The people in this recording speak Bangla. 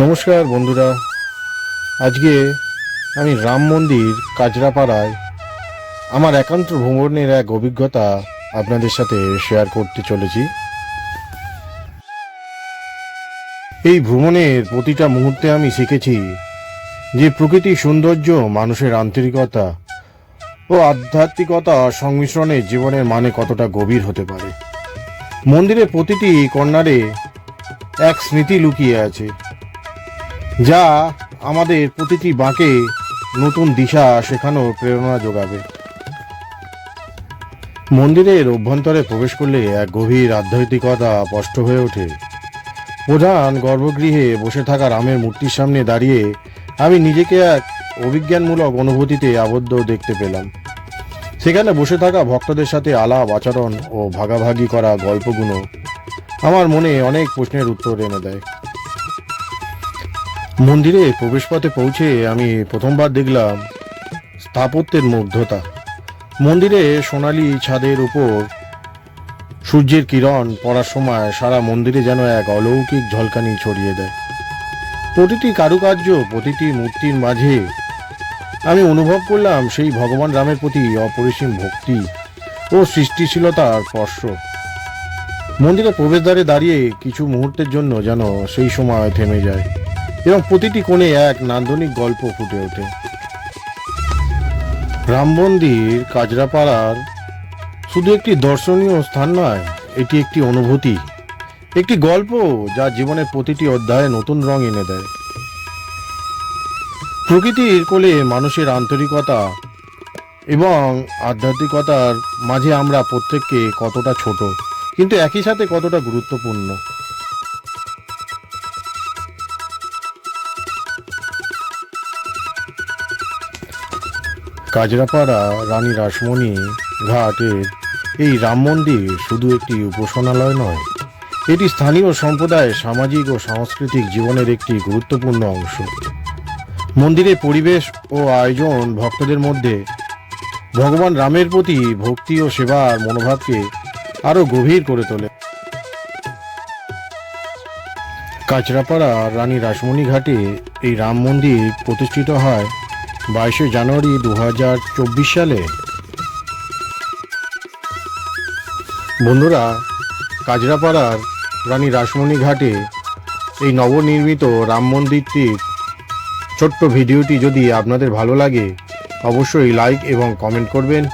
নমস্কার বন্ধুরা। আজকে আমি রাম মন্দির, কাজরাপাড়ায় আমার একান্ত ভ্রমণের এক অভিজ্ঞতা আপনাদের সাথে শেয়ার করতে চলেছি। এই ভ্রমণের প্রতিটা মুহূর্তে আমি শিখেছি যে প্রকৃতির সৌন্দর্য, মানুষের আন্তরিকতা ও আধ্যাত্মিকতা সংমিশ্রণে জীবনের মানে কতটা গভীর হতে পারে। মন্দিরের প্রতিটি কর্নারে এক স্মৃতি লুকিয়ে আছে। যা আমাদের প্রতিটি বাঁকে নতুন দিশা শেখানোর প্রেরণা যোগাবে। মন্দিরের অভ্যন্তরে প্রবেশ করলে এক গভীর আধ্যাত্মিকতা স্পষ্ট হয়ে ওঠে। প্রধান গর্ভগৃহে বসে থাকা রামের মূর্তির সামনে দাঁড়িয়ে আমি নিজেকে এক অভিজ্ঞানমূলক অনুভূতিতে আবদ্ধ দেখতে পেলাম। সেখানে বসে থাকা ভক্তদের সাথে আলাপ, আচরণ ও ভাগাভাগি করা গল্পগুলো আমার মনে অনেক প্রশ্নের উত্তর এনে দেয়। মন্দিরে প্রবেশপথে পৌঁছে আমি প্রথমবার দেখলাম স্থাপত্যের মুগ্ধতা মন্দিরে সোনালি ছাদের উপর সূর্যের কিরণ পড়ার সময় সারা মন্দিরে যেন এক অলৌকিক ঝলকানি ছড়িয়ে দেয়। প্রতিটি কারুকার্য, প্রতিটি মূর্তির মাঝে আমি অনুভব করলাম সেই ভগবান রামের প্রতি অপরিসীম ভক্তি ও সৃষ্টিশীলতার স্পর্শ। মন্দিরের প্রবেশদ্বারে দাঁড়িয়ে কিছু মুহূর্তের জন্য যেন সেই সময় থেমে যায়। এবং প্রতিটি কোণে এক নান্দনিক গল্প ফুটে ওঠে। রাম মন্দির, কাজরাপাড়ার শুধু একটি দর্শনীয় স্থান নয়, এটি একটি অনুভূতি, একটি গল্প যা জীবনের প্রতিটি অধ্যায়ে নতুন রং এনে দেয়। প্রকৃতির কোলে মানুষের আন্তরিকতা এবং আধ্যাত্মিকতার মাঝে আমরা প্রত্যেককে কতটা ছোট, কিন্তু একই সাথে কতটা গুরুত্বপূর্ণ। কাজরাপাড়া রানী রাসমণি ঘাটের এই রাম মন্দির শুধু একটি উপাসনালয় নয়, এটি স্থানীয় সম্প্রদায়ের সামাজিক ও সাংস্কৃতিক জীবনের একটি গুরুত্বপূর্ণ অংশ। মন্দিরের পরিবেশ ও আয়োজন ভক্তদের মধ্যে ভগবান রামের প্রতি ভক্তি ও সেবার মনোভাবকে আরও গভীর করে তোলে। কাচরাপাড়া রানী রাসমণি ঘাটে এই রাম মন্দির প্রতিষ্ঠিত হয় বাইশে জানুয়ারি দু হাজার চব্বিশ সালে। বন্ধুরা, কাজরাপাড়ার রানী রাসমণি ঘাটে এই নবনির্মিত রাম মন্দিরটির ছোট্ট ভিডিওটি যদি আপনাদের ভালো লাগে, অবশ্যই লাইক এবং কমেন্ট করবেন।